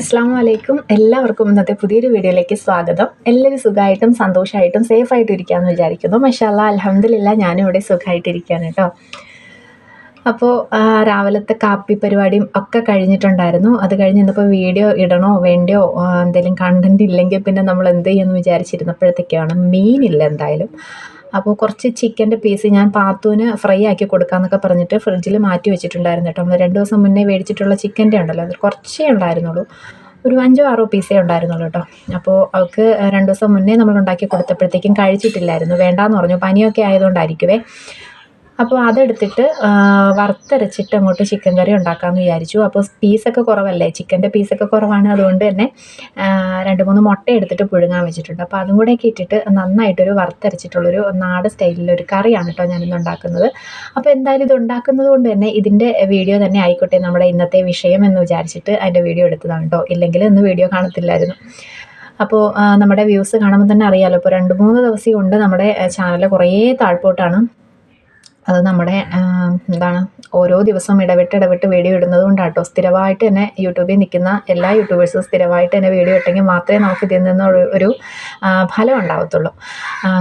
അസ്സാം വലൈക്കും എല്ലാവർക്കും ഇന്നത്തെ പുതിയൊരു വീഡിയോയിലേക്ക് സ്വാഗതം. എല്ലാവരും സുഖമായിട്ടും സന്തോഷമായിട്ടും സേഫായിട്ടും ഇരിക്കാമെന്ന് വിചാരിക്കുന്നു. മഷാല്ല അലഹമില്ല ഞാനും ഇവിടെ സുഖമായിട്ടിരിക്കുകയാണ് കേട്ടോ. അപ്പോൾ രാവിലത്തെ കാപ്പി പരിപാടിയും ഒക്കെ കഴിഞ്ഞിട്ടുണ്ടായിരുന്നു. അത് കഴിഞ്ഞ് ഇന്നിപ്പോൾ വീഡിയോ ഇടണോ വേണ്ടയോ എന്തെങ്കിലും കണ്ടന്റ് ഇല്ലെങ്കിൽ പിന്നെ നമ്മൾ എന്ത് ചെയ്യുമെന്ന് വിചാരിച്ചിരുന്നപ്പോഴത്തേക്കാണ് മീനില്ല എന്തായാലും. അപ്പോൾ കുറച്ച് ചിക്കന്റെ പീസ് ഞാൻ പാത്തൂന് ഫ്രൈ ആക്കി കൊടുക്കാമെന്നൊക്കെ പറഞ്ഞിട്ട് ഫ്രിഡ്ജിൽ മാറ്റി വെച്ചിട്ടുണ്ടായിരുന്നു കേട്ടോ. നമ്മൾ രണ്ട് ദിവസം മുന്നേ മേടിച്ചിട്ടുള്ള ചിക്കന്റെ ഉണ്ടല്ലോ അത് കുറച്ചേ ഉണ്ടായിരുന്നുള്ളൂ. ഒരു അഞ്ചോ ആറോ പീസേ ഉണ്ടായിരുന്നുള്ളൂ കേട്ടോ. അപ്പോൾ അവൾക്ക് രണ്ട് ദിവസം മുന്നേ നമ്മൾ ഉണ്ടാക്കി കൊടുത്തപ്പോഴത്തേക്കും കഴിച്ചിട്ടില്ലായിരുന്നു. വേണ്ടാന്ന് പറഞ്ഞു. പനിയൊക്കെ ആയതുകൊണ്ടായിരിക്കുവേ. അപ്പോൾ അതെടുത്തിട്ട് വറുത്തരച്ചിട്ട് അങ്ങോട്ട് ചിക്കൻ കറി ഉണ്ടാക്കാമെന്ന് വിചാരിച്ചു. അപ്പോൾ പീസൊക്കെ കുറവല്ലേ? ചിക്കന്റെ പീസൊക്കെ കുറവാണ്. അതുകൊണ്ട് തന്നെ രണ്ട് മൂന്ന് മുട്ട എടുത്തിട്ട് പുഴുങ്ങാൻ വെച്ചിട്ടുണ്ട്. അപ്പോൾ അതും കൂടെയൊക്കെ ഇട്ടിട്ട് നന്നായിട്ടൊരു വറുത്തരച്ചിട്ടുള്ളൊരു നാട് സ്റ്റൈലിലൊരു കറിയാണ് കേട്ടോ ഞാനിന്ന് ഉണ്ടാക്കുന്നത്. അപ്പോൾ എന്തായാലും ഇത് ഉണ്ടാക്കുന്നത് കൊണ്ട് തന്നെ ഇതിന്റെ വീഡിയോ തന്നെ ആയിക്കോട്ടെ നമ്മുടെ ഇന്നത്തെ വിഷയം എന്ന് വിചാരിച്ചിട്ട് അതിന്റെ വീഡിയോ എടുത്തതാണ് കേട്ടോ ഇല്ലെങ്കിൽ ഇന്ന് വീഡിയോ കാണത്തില്ലായിരുന്നു. അപ്പോൾ നമ്മുടെ വ്യൂസ് കാണുമ്പോൾ തന്നെ അറിയാമല്ലോ ഇപ്പോൾ രണ്ട് മൂന്ന് ദിവസം കൊണ്ട് നമ്മുടെ ചാനൽ കുറേ താഴ്പോട്ടാണ്. അത് നമ്മുടെ എന്താണ് ഓരോ ദിവസം ഇടവിട്ട് ഇടവിട്ട് വീഡിയോ ഇടുന്നത് കൊണ്ടാട്ടോ. സ്ഥിരമായിട്ട് തന്നെ യൂട്യൂബിൽ നിൽക്കുന്ന എല്ലാ യൂട്യൂബേഴ്സും സ്ഥിരമായിട്ട് തന്നെ വീഡിയോ ഇട്ടെങ്കിൽ മാത്രമേ നമുക്ക് ഇതിൽ നിന്ന് ഒരു- ഒരു ഫലം ഉണ്ടാവത്തുള്ളൂ.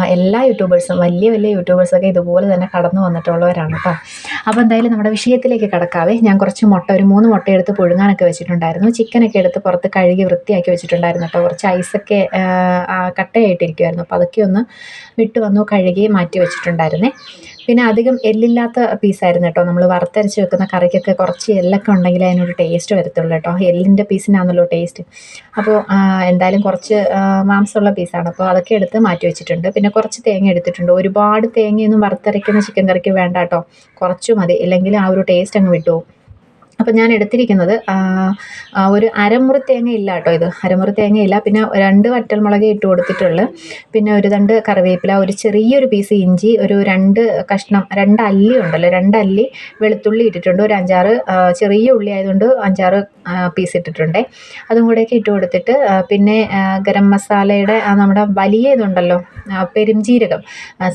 എല്ലാ യൂട്യൂബേഴ്സും വലിയ വലിയ യൂട്യൂബേഴ്സൊക്കെ ഇതുപോലെ തന്നെ കടന്നു വന്നിട്ടുള്ളവരാണ് കേട്ടോ. അപ്പോൾ എന്തായാലും നമ്മുടെ വിഷയത്തിലേക്ക് കിടക്കാവേ. ഞാൻ കുറച്ച് മുട്ട ഒരു മൂന്ന് മുട്ട എടുത്ത് പുഴുങ്ങാനൊക്കെ വെച്ചിട്ടുണ്ടായിരുന്നു. ചിക്കനൊക്കെ എടുത്ത് പുറത്ത് കഴുകി വൃത്തിയാക്കി വെച്ചിട്ടുണ്ടായിരുന്നു കേട്ടോ. കുറച്ച് ഐസൊക്കെ കട്ടയായിട്ടിരിക്കുമായിരുന്നു അപ്പോൾ അതൊക്കെ ഒന്ന് വിട്ട് വന്നു കഴുകി മാറ്റി വെച്ചിട്ടുണ്ടായിരുന്നേ. പിന്നെ അധികം എല്ലില്ലാത്ത പീസായിരുന്നു കേട്ടോ. നമ്മൾ വറുത്തരച്ച് വെക്കുന്ന കറിക്കൊക്കെ കുറച്ച് എല്ലൊക്കെ ഉണ്ടെങ്കിൽ അതിനൊരു ടേസ്റ്റ് വരത്തുള്ളൂ കേട്ടോ. എല്ലിന്റെ പീസിനാണല്ലോ ടേസ്റ്റ് അപ്പോൾ എന്തായാലും കുറച്ച് മാംസമുള്ള പീസാണ് അപ്പോൾ അതൊക്കെ എടുത്ത് മാറ്റി വെച്ചിട്ടുണ്ട്. പിന്നെ കുറച്ച് തേങ്ങ എടുത്തിട്ടുണ്ട്. ഒരുപാട് തേങ്ങയൊന്നും വറുത്തരയ്ക്കുന്ന ചിക്കൻ കറിക്ക് വേണ്ട കേട്ടോ. കുറച്ച് മതി. ഇല്ലെങ്കിൽ ആ ഒരു ടേസ്റ്റ് അങ്ങ് വിട്ടുപോകും. അപ്പം ഞാൻ എടുത്തിരിക്കുന്നത് ഒരു അരമുറി തേങ്ങ ഇല്ല കേട്ടോ ഇത്. അരമുറി തേങ്ങ ഇല്ല. പിന്നെ രണ്ട് വറ്റൽമുളക് ഇട്ട് കൊടുത്തിട്ടുള്ളു. പിന്നെ ഒരു രണ്ട് കറിവേപ്പില ഒരു ചെറിയൊരു പീസ് ഇഞ്ചി ഒരു രണ്ട് കഷ്ണം രണ്ട് അല്ലി ഉണ്ടല്ലോ രണ്ട് അല്ലി വെളുത്തുള്ളി ഇട്ടിട്ടുണ്ട്. ഒരു അഞ്ചാറ് ചെറിയ ഉള്ളി ആയതുകൊണ്ട് അഞ്ചാറ് പീസ് ഇട്ടിട്ടുണ്ട്. അതും കൂടെയൊക്കെ ഇട്ട് കൊടുത്തിട്ട് പിന്നെ ഗരം മസാലയുടെ നമ്മുടെ വലിയ ഇതുണ്ടല്ലോ പെരുംജീരകം.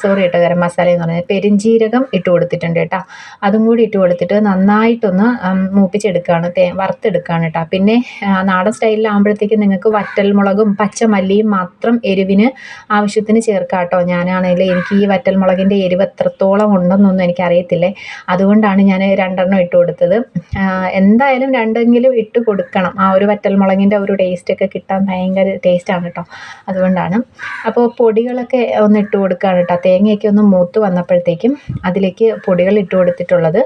സോറി കേട്ടോ ഗരം മസാല എന്ന് പറഞ്ഞാൽ പെരുംജീരകം ഇട്ട് കൊടുത്തിട്ടുണ്ട് കേട്ടോ. അതും കൂടി ഇട്ട് കൊടുത്തിട്ട് നന്നായിട്ടൊന്ന് മൂപ്പിച്ചെടുക്കുകയാണ് തേ വറുത്തെടുക്കുകയാണ് കേട്ടോ പിന്നെ നാടൻ സ്റ്റൈലിലാകുമ്പോഴത്തേക്കും നിങ്ങൾക്ക് വറ്റൽമുളകും പച്ചമല്ലിയും മാത്രം എരിവിന് ആവശ്യത്തിന് ചേർക്കാം കേട്ടോ ഞാനാണെങ്കിൽ എനിക്ക് ഈ വറ്റൽമുളകിന്റെ എരിവ് എത്രത്തോളം ഉണ്ടെന്നൊന്നും എനിക്കറിയത്തില്ലേ. അതുകൊണ്ടാണ് ഞാൻ രണ്ടെണ്ണം ഇട്ട് കൊടുത്തത്. എന്തായാലും രണ്ടെങ്കിലും ഇട്ട് കൊടുക്കണം. ആ ഒരു വറ്റൽമുളകിന്റെ ഒരു ടേസ്റ്റൊക്കെ കിട്ടാൻ ഭയങ്കര ടേസ്റ്റാണ് കേട്ടോ അതുകൊണ്ടാണ്. അപ്പോൾ പൊടികളൊക്കെ ഒന്ന് ഇട്ട് കൊടുക്കുകയാണ് കേട്ടോ തേങ്ങയൊക്കെ ഒന്ന് മൂത്ത് വന്നപ്പോഴത്തേക്കും അതിലേക്ക് പൊടികൾ ഇട്ട് കൊടുത്തിട്ടുള്ളത്.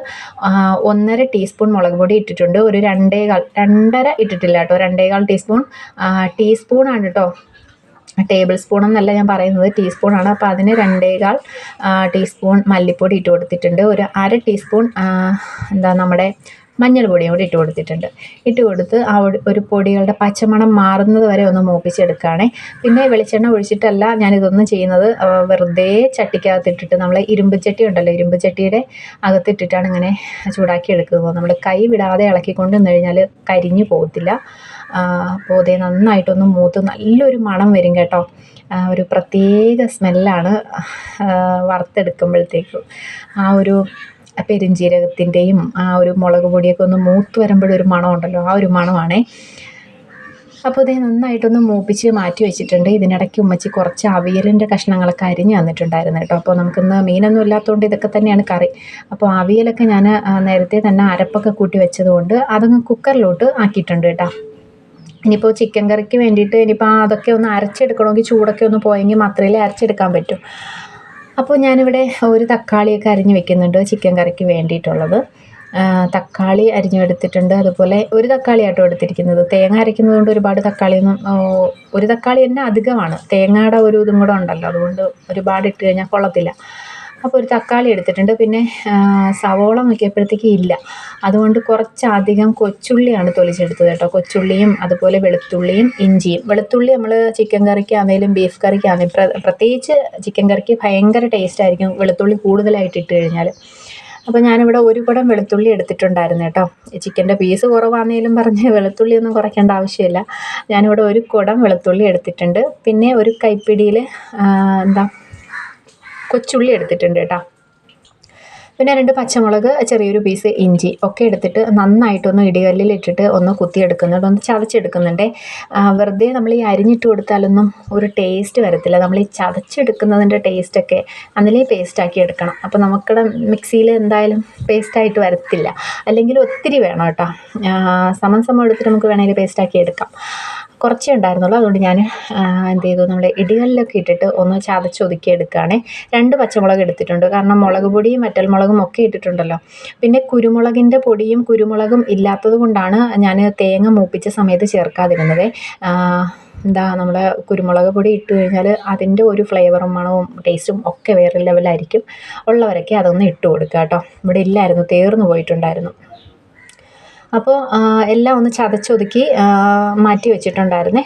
ഒന്നര ടീസ്പൂൺ മുളക് പൊടി ഇട്ടിട്ടുണ്ട്. ഒരു രണ്ടേകാൽ രണ്ടര ഇട്ടിട്ടില്ല കേട്ടോ. രണ്ടേകാൽ ടീസ്പൂൺ ടീസ്പൂണാണ് കേട്ടോ. ടേബിൾ സ്പൂൺ എന്നല്ല ഞാൻ പറയുന്നത്. ടീസ്പൂണാണ് അപ്പോൾ അതിന് രണ്ടേകാൽ ടീസ്പൂൺ മല്ലിപ്പൊടി ഇട്ട് കൊടുത്തിട്ടുണ്ട്. ഒരു അര ടീസ്പൂൺ എന്താ നമ്മുടെ മഞ്ഞൾ പൊടിയും കൂടി ഇട്ട് കൊടുത്തിട്ടുണ്ട്. ഇട്ട് കൊടുത്ത് ആ ഒരു- പൊടികളുടെ പച്ചമണം മാറുന്നത് വരെ ഒന്ന് മൂപ്പിച്ചെടുക്കുകയാണേ. പിന്നെ വെളിച്ചെണ്ണ ഒഴിച്ചിട്ടല്ല ഞാനിതൊന്നും ചെയ്യുന്നത്. വെറുതെ വെറുതെ ചട്ടിക്കകത്തിട്ടിട്ട് നമ്മൾ ഇരുമ്പ് ചട്ടി ഉണ്ടല്ലോ ഇരുമ്പ് ചട്ടിയുടെ അകത്തിട്ടിട്ടാണ് ഇങ്ങനെ ചൂടാക്കി എടുക്കുന്നത്. നമ്മൾ കൈ വിടാതെ ഇളക്കിക്കൊണ്ട് നിന്ന് കഴിഞ്ഞാൽ കരിഞ്ഞു പോകത്തില്ല. പോതെ നന്നായിട്ടൊന്ന് മൂത്ത് നല്ലൊരു മണം വരും കേട്ടോ. ഒരു പ്രത്യേക സ്മെല്ലാണ് വറുത്തെടുക്കുമ്പോഴത്തേക്കും. ആ ഒരു പെരുംജീരകത്തിന്റെയും ആ ഒരു മുളക് പൊടിയൊക്കെ ഒന്ന് മൂത്ത് വരുമ്പോഴൊരു മണമുണ്ടല്ലോ ആ ഒരു മണമാണേ. അപ്പോൾ ഇതേ നന്നായിട്ടൊന്ന് മൂപ്പിച്ച് മാറ്റി വെച്ചിട്ടുണ്ട്. ഇതിനിടയ്ക്ക് ഉമ്മച്ചി കുറച്ച് അവിയലിന്റെ കഷ്ണങ്ങളൊക്കെ അരിഞ്ഞ് തന്നിട്ടുണ്ടായിരുന്നു കേട്ടോ. അപ്പോൾ നമുക്കിന്ന് മീനൊന്നും ഇല്ലാത്തതുകൊണ്ട് ഇതൊക്കെ തന്നെയാണ് കറി. അപ്പോൾ അവിയലൊക്കെ ഞാൻ നേരത്തെ തന്നെ അരപ്പൊക്കെ കൂട്ടി വെച്ചതുകൊണ്ട് അതങ്ങ് കുക്കറിലോട്ട് ആക്കിയിട്ടുണ്ട് കേട്ടോ. ഇനിയിപ്പോൾ ചിക്കൻ കറിക്ക് വേണ്ടിയിട്ട് ഇനിയിപ്പോൾ അതൊക്കെ ഒന്ന് അരച്ചെടുക്കണമെങ്കിൽ ചൂടൊക്കെ ഒന്ന് പോയെങ്കിൽ മാത്രമേ അരച്ചെടുക്കാൻ പറ്റൂ. അപ്പോൾ ഞാനിവിടെ ഒരു തക്കാളിയൊക്കെ അരിഞ്ഞ് വെക്കുന്നുണ്ട് ചിക്കൻ കറിക്ക് വേണ്ടിയിട്ടുള്ളത്. തക്കാളി അരിഞ്ഞെടുത്തിട്ടുണ്ട്. അതുപോലെ ഒരു തക്കാളി ആട്ടോ എടുത്തിരിക്കുന്നത്. തേങ്ങ അരയ്ക്കുന്നത് കൊണ്ട് ഒരുപാട് തക്കാളിയൊന്നും ഒരു തക്കാളി തന്നെ അധികമാണ്. തേങ്ങയുടെ ഒരു ഇതും കൂടെ ഉണ്ടല്ലോ. അതുകൊണ്ട് ഒരുപാട് ഇട്ട് കഴിഞ്ഞാൽ കൊള്ളത്തില്ല. അപ്പോൾ ഒരു തക്കാളി എടുത്തിട്ടുണ്ട്. പിന്നെ സവോള നോക്കിയപ്പോഴത്തേക്ക് ഇല്ല. അതുകൊണ്ട് കുറച്ചധികം കൊച്ചുള്ളിയാണ് തൊലിച്ചെടുത്തത് കേട്ടോ. കൊച്ചുള്ളിയും അതുപോലെ വെളുത്തുള്ളിയും ഇഞ്ചിയും. വെളുത്തുള്ളി നമ്മൾ ചിക്കൻ കറിക്കാണെങ്കിലും ബീഫ് കറിക്കാണെങ്കിലും പ്ര പ്രത്യേകിച്ച് ചിക്കൻ കറിക്ക് ഭയങ്കര ടേസ്റ്റ് ആയിരിക്കും വെളുത്തുള്ളി കൂടുതലായിട്ട് ഇട്ട് കഴിഞ്ഞാൽ അപ്പോൾ ഞാനിവിടെ ഒരു കുടം വെളുത്തുള്ളി എടുത്തിട്ടുണ്ടായിരുന്നു കേട്ടോ. ചിക്കന്റെ പീസ് കുറവാണെങ്കിലും പറഞ്ഞ് വെളുത്തുള്ളി ഒന്നും കുറയ്ക്കേണ്ട ആവശ്യമില്ല. ഞാനിവിടെ ഒരു കുടം വെളുത്തുള്ളി എടുത്തിട്ടുണ്ട്. പിന്നെ ഒരു കൈപ്പിടിയിൽ എന്താ കൊച്ചുള്ളി എടുത്തിട്ടുണ്ട് കേട്ടോ. പിന്നെ രണ്ട് പച്ചമുളക് ചെറിയൊരു പീസ് ഇഞ്ചി ഒക്കെ എടുത്തിട്ട് നന്നായിട്ടൊന്ന് ഇടികല്ലിൽ ഇട്ടിട്ട് ഒന്ന് കുത്തിയെടുക്കുന്നുണ്ട്. ഒന്ന് ചതച്ചെടുക്കുന്നുണ്ട്. വെറുതെ നമ്മൾ ഈ അരിഞ്ഞിട്ട് കൊടുത്താലൊന്നും ഒരു ടേസ്റ്റ് വരത്തില്ല. നമ്മൾ ഈ ചതച്ചെടുക്കുന്നതിന്റെ ടേസ്റ്റൊക്കെ അതിലേ പേസ്റ്റാക്കി എടുക്കണം. അപ്പോൾ നമുക്കിടെ മിക്സിയിൽ എന്തായാലും പേസ്റ്റായിട്ട് വരത്തില്ല. അല്ലെങ്കിൽ ഒത്തിരി വേണം കേട്ടോ. സമം സമം എടുത്തിട്ട് നമുക്ക് വേണമെങ്കിൽ പേസ്റ്റാക്കി എടുക്കാം. കുറച്ചേ ഉണ്ടായിരുന്നുള്ളൂ. അതുകൊണ്ട് ഞാൻ എന്ത് ചെയ്തു? നമ്മൾ ഇടികളിലൊക്കെ ഇട്ടിട്ട് ഒന്ന് ചതച്ചൊതുക്കി എടുക്കുകയാണ് രണ്ട് പച്ചമുളക് എടുത്തിട്ടുണ്ട്. കാരണം മുളക് പൊടിയും മുളകും ഒക്കെ ഇട്ടിട്ടുണ്ടല്ലോ. പിന്നെ കുരുമുളകിന്റെ പൊടിയും കുരുമുളകും ഇല്ലാത്തത് കൊണ്ടാണ് ഞാൻ തേങ്ങ മൂപ്പിച്ച സമയത്ത് ചേർക്കാതിരുന്നത്. എന്താ നമ്മൾ കുരുമുളക് പൊടി ഇട്ട് കഴിഞ്ഞാൽ അതിന്റെ ഒരു ഫ്ലേവറും മണവും ടേസ്റ്റും ഒക്കെ വേറെ ലെവലായിരിക്കും ഉള്ളവരൊക്കെ അതൊന്ന് ഇട്ട് കൊടുക്കുക കേട്ടോ ഇവിടെ ഇല്ലായിരുന്നു തീർന്നു പോയിട്ടുണ്ടായിരുന്നു. അപ്പോൾ എല്ലാം ഒന്ന് ചതച്ചൊതുക്കി മാറ്റി വെച്ചിട്ടുണ്ടായിരുന്നേ.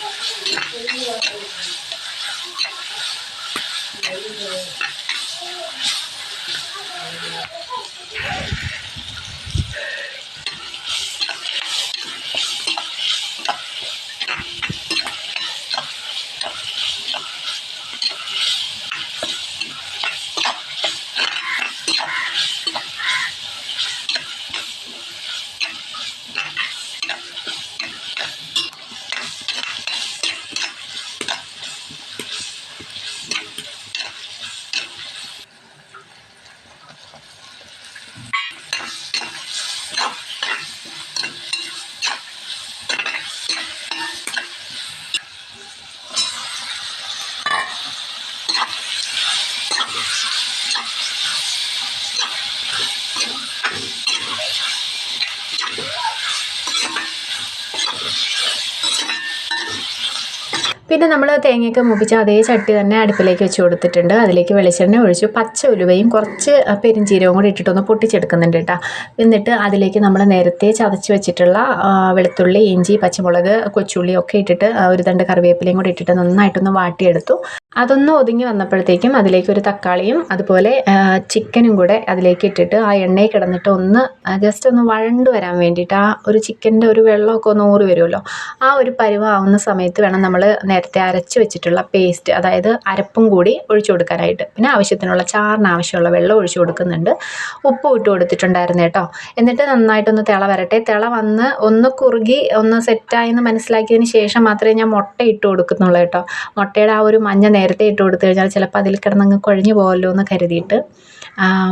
Thank you. പിന്നെ നമ്മൾ തേങ്ങയൊക്കെ മൂപ്പിച്ച അതേ ചട്ടി തന്നെ അടുപ്പിലേക്ക് വെച്ച് കൊടുത്തിട്ടുണ്ട്. അതിലേക്ക് വെളിച്ചെണ്ണ ഒഴിച്ചു. പച്ച ഉലുവയും കുറച്ച് പെരിഞ്ചീരവും കൂടി ഇട്ടിട്ടൊന്ന് പൊട്ടിച്ചെടുക്കുന്നുണ്ട് കേട്ടോ. എന്നിട്ട് അതിലേക്ക് നമ്മൾ നേരത്തെ ചതച്ച് വെച്ചിട്ടുള്ള വെളുത്തുള്ളി ഇഞ്ചി പച്ചമുളക് കൊച്ചുള്ളി ഒക്കെ ഇട്ടിട്ട് ഒരു തണ്ട് കറിവേപ്പിലയും കൂടി ഇട്ടിട്ട് നന്നായിട്ടൊന്ന് വാട്ടിയെടുത്തു. അതൊന്ന് ഒതുങ്ങി വന്നപ്പോഴത്തേക്കും അതിലേക്ക് ഒരു തക്കാളിയും അതുപോലെ ചിക്കനും കൂടെ അതിലേക്ക് ഇട്ടിട്ട് ആ എണ്ണയിൽ കിടന്നിട്ട് ഒന്ന് ജസ്റ്റ് ഒന്ന് വഴണ്ട് വരാൻ വേണ്ടിയിട്ട് ആ ഒരു ചിക്കന്റെ ഒരു വെള്ളമൊക്കെ ഒന്ന് ഊറി വരുമല്ലോ. ആ ഒരു പരുവാവുന്ന സമയത്ത് വേണം നമ്മൾ നേരത്തെ അരച്ച് വെച്ചിട്ടുള്ള പേസ്റ്റ് അതായത് അരപ്പും കൂടി ഒഴിച്ചു കൊടുക്കാനായിട്ട്. പിന്നെ ആവശ്യത്തിനുള്ള ചാറിന് ആവശ്യമുള്ള വെള്ളം ഒഴിച്ചു കൊടുക്കുന്നുണ്ട്. ഉപ്പ് ഇട്ട് കൊടുത്തിട്ടുണ്ടായിരുന്നു കേട്ടോ. എന്നിട്ട് നന്നായിട്ടൊന്ന് തിള വരട്ടെ. തിള വന്ന് ഒന്ന് കുറുകി ഒന്ന് സെറ്റായി എന്ന് മനസ്സിലാക്കിയതിന് ശേഷം മാത്രമേ ഞാൻ മുട്ട ഇട്ട് കൊടുക്കുന്നുള്ളൂ കേട്ടോ. മുട്ടയുടെ ആ ഒരു മഞ്ഞ നേരത്തെ ഇട്ട് കൊടുത്തു കഴിഞ്ഞാൽ ചിലപ്പോൾ അതിൽ കിടന്നങ്ങ് കുഴഞ്ഞു പോകല്ലോ എന്ന് കരുതിയിട്ട്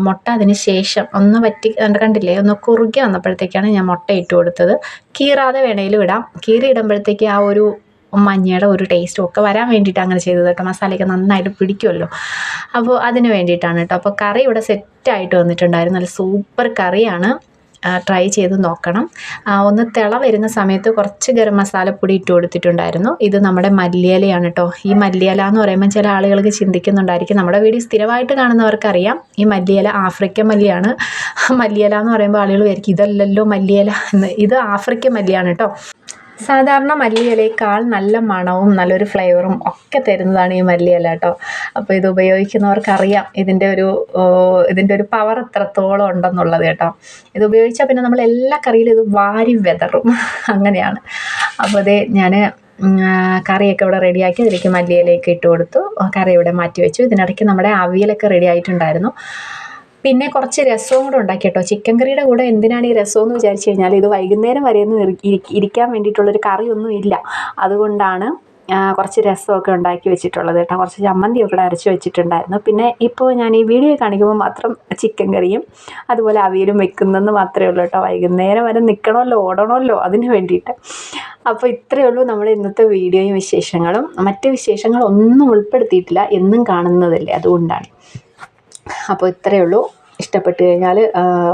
മുട്ട അതിന് ശേഷം ഒന്ന് വറ്റി കണ്ടില്ലേ? ഒന്ന് കുറുകി വന്നപ്പോഴത്തേക്കാണ് ഞാൻ മുട്ട ഇട്ട് കൊടുത്തത്. കീറാതെ വേണേലും ഇടാം. കീറി ഇടുമ്പോഴത്തേക്ക് ആ ഒരു മഞ്ഞയുടെ ഒരു ടേസ്റ്റും ഒക്കെ വരാൻ വേണ്ടിയിട്ട് അങ്ങനെ ചെയ്തത് കേട്ടോ. മസാലയൊക്കെ നന്നായിട്ട് പിടിക്കുമല്ലോ അപ്പോൾ അതിന് വേണ്ടിയിട്ടാണ് കേട്ടോ. അപ്പോൾ കറി ഇവിടെ സെറ്റായിട്ട് വന്നിട്ടുണ്ടായിരുന്നു. നല്ല സൂപ്പർ കറിയാണ്. ട്രൈ ചെയ്ത് നോക്കണം. ഒന്ന് തിള വരുന്ന സമയത്ത് കുറച്ച് ഗരം മസാലപ്പൊടി ഇട്ട് കൊടുത്തിട്ടുണ്ടായിരുന്നു. ഇത് നമ്മുടെ മല്ലിയലയാണ് കേട്ടോ ഈ മല്ലിയല എന്ന് പറയുമ്പോൾ ചില ആളുകൾക്ക് ചിന്തിക്കുന്നുണ്ടായിരിക്കും. നമ്മുടെ വീഡിയോ സ്ഥിരമായിട്ട് കാണുന്നവർക്കറിയാം. ഈ മല്ലിയല ആഫ്രിക്കൻ മല്ലിയാണ്. മല്ലിയല എന്ന് പറയുമ്പോൾ ആളുകൾ വിചാരിക്കും ഇതല്ലല്ലോ മല്ലിയല. എന്ന്. ഇത് ആഫ്രിക്കൻ മല്ലിയാണ് കേട്ടോ സാധാരണ മല്ലിയിലയേക്കാൾ നല്ല മണവും നല്ലൊരു ഫ്ലേവറും ഒക്കെ തരുന്നതാണ് ഈ മല്ലിയില കേട്ടോ അപ്പോൾ ഇത് ഉപയോഗിക്കുന്നവർക്കറിയാം ഇതിന്റെ ഒരു ഇതിന്റെ ഒരു പവർ എത്രത്തോളം ഉണ്ടെന്നുള്ളത് കേട്ടോ. ഇത് ഉപയോഗിച്ചാൽ പിന്നെ നമ്മൾ എല്ലാ കറിയിലും ഇത് വാരി വെതറും. അങ്ങനെയാണ്. അപ്പോൾ അതേ ഞാൻ കറിയൊക്കെ ഇവിടെ റെഡിയാക്കി അതിലേക്ക് മല്ലിയിലേക്ക് ഇട്ട് കൊടുത്തു. കറി ഇവിടെ മാറ്റി വെച്ചു. ഇതിനിടയ്ക്ക് നമ്മുടെ അവിയലൊക്കെ റെഡി ആയിട്ടുണ്ടായിരുന്നു. പിന്നെ കുറച്ച് രസവും കൂടെ ഉണ്ടാക്കി കേട്ടോ ചിക്കൻ കറിയുടെ കൂടെ എന്തിനാണ് ഈ രസം എന്ന് വിചാരിച്ചു കഴിഞ്ഞാൽ ഇത് വൈകുന്നേരം വരെയൊന്നും ഇരിക്കാൻ വേണ്ടിയിട്ടുള്ളൊരു കറിയൊന്നും ഇല്ല. അതുകൊണ്ടാണ് കുറച്ച് രസമൊക്കെ ഉണ്ടാക്കി വെച്ചിട്ടുള്ളത് കേട്ടോ. കുറച്ച് ചമ്മന്തിയൊക്കെ അരച്ച് വെച്ചിട്ടുണ്ടായിരുന്നു. പിന്നെ ഇപ്പോൾ ഞാൻ ഈ വീഡിയോ കാണിക്കുമ്പോൾ മാത്രം ചിക്കൻ കറിയും അതുപോലെ അവിയലും വെക്കുന്നതെന്ന് മാത്രമേ ഉള്ളൂ കേട്ടോ. വൈകുന്നേരം വരെ നിൽക്കണമല്ലോ ഓടണമല്ലോ അതിന് വേണ്ടിയിട്ട്. അപ്പോൾ ഇത്രയേ ഉള്ളൂ നമ്മുടെ ഇന്നത്തെ വീഡിയോയും വിശേഷങ്ങളും. മറ്റ് വിശേഷങ്ങളൊന്നും ഉൾപ്പെടുത്തിയിട്ടില്ല എന്നും കാണുന്നതല്ലേ. അതുകൊണ്ടാണ്. അപ്പോൾ ഇത്രയേ ഉള്ളൂ. ഇഷ്ടപ്പെട്ട് കഴിഞ്ഞാൽ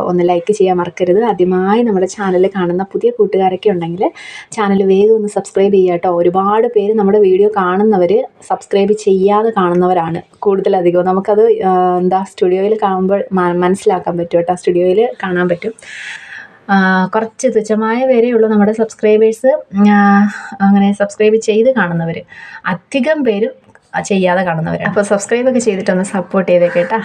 ഒന്ന് ലൈക്ക് ചെയ്യാൻ മറക്കരുത്. ആദ്യമായി നമ്മുടെ ചാനൽ കാണുന്ന പുതിയ കൂട്ടുകാരൊക്കെ ഉണ്ടെങ്കിൽ ചാനൽ വേഗം ഒന്ന് സബ്സ്ക്രൈബ് ചെയ്യുക കേട്ടോ. ഒരുപാട് പേര് നമ്മുടെ വീഡിയോ കാണുന്നവർ സബ്സ്ക്രൈബ് ചെയ്യാതെ കാണുന്നവരാണ് കൂടുതലധികവും നമുക്കത് എന്താ സ്റ്റുഡിയോയിൽ കാണുമ്പോൾ മനസ്സിലാക്കാൻ പറ്റും കേട്ടോ. സ്റ്റുഡിയോയിൽ കാണാൻ പറ്റും. കുറച്ച് തുച്ഛമായ പേരേ ഉള്ളൂ നമ്മുടെ സബ്സ്ക്രൈബേഴ്സ് അങ്ങനെ സബ്സ്ക്രൈബ് ചെയ്ത് കാണുന്നവർ അധികം പേരും ചെയ്യാതെ കാണുന്നവരാണ്. അപ്പോൾ സബ്സ്ക്രൈബ് ഒക്കെ ചെയ്തിട്ടൊന്ന് സപ്പോർട്ട് ചെയ്തേക്കേട്ടാ